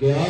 que ha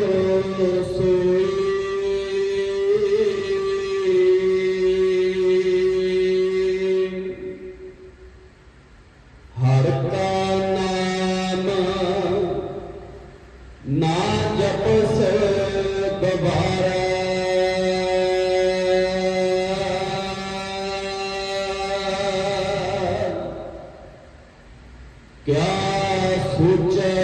क्या सोचे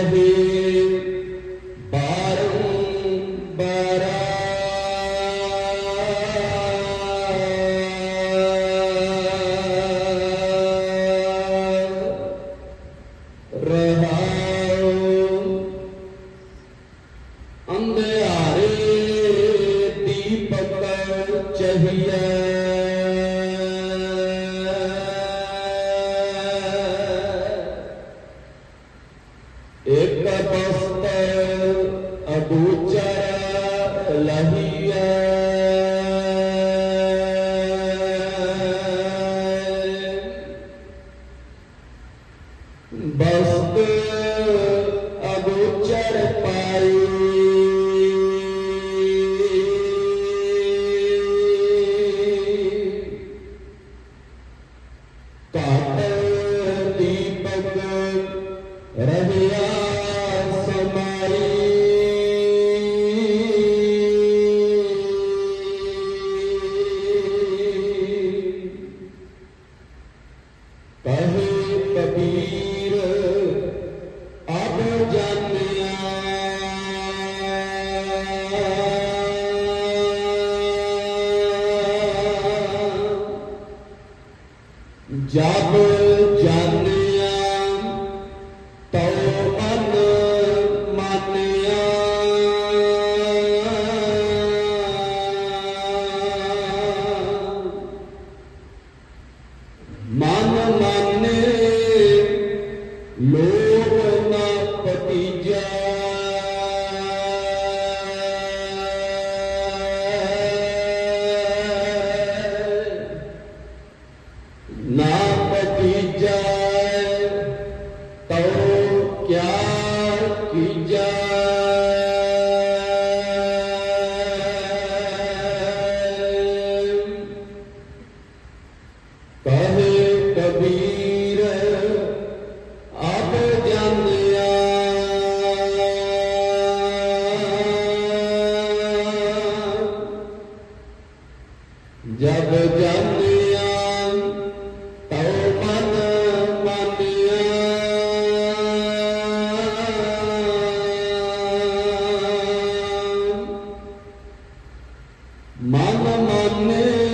ਇੱਕ ਪਸਤ ਅਬੂਜ ਕਬੀਰ ਅਬ ਜਾਣਿਆ ਜਬ ਜਨ Lord. Mana Mane